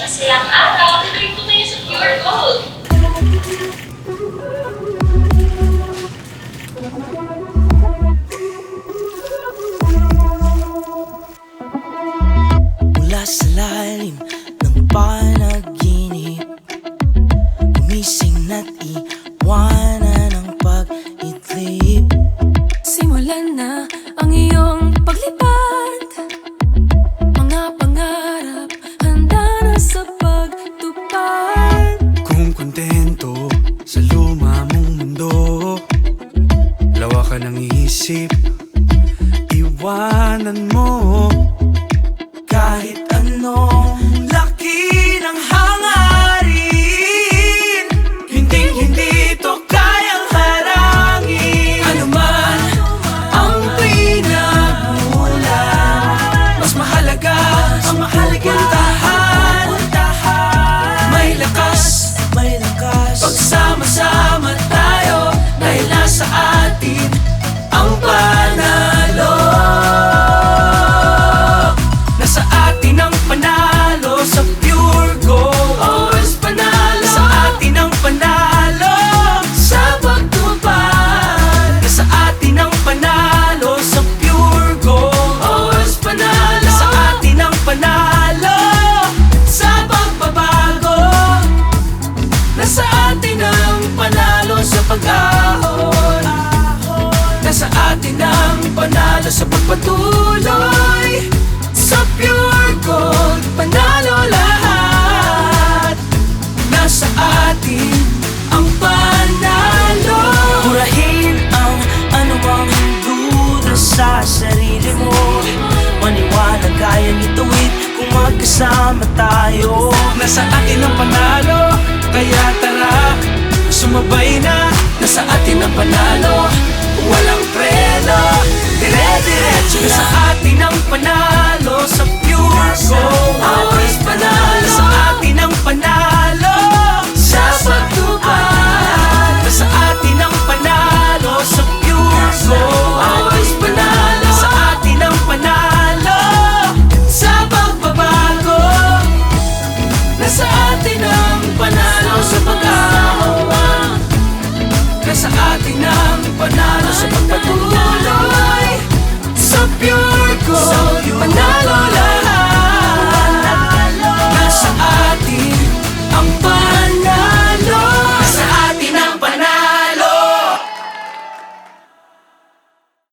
Masayang araw, ito'y tumayo sa pure gold. Mula sa lalim ng panaginip Gumising na't iwanan ng isip. Iwanan mo panalo sa pure gold, panalo lahat. Nasa atin ang panalo. Purahin ang anumang duda sa sarili mo. Maniwala kaya nituwid kung magkasama tayo. Nasa atin ang panalo Kaya tara Sumabay na. Nasa atin ang panalo Walang preno Dire-diretso Nasa atin ang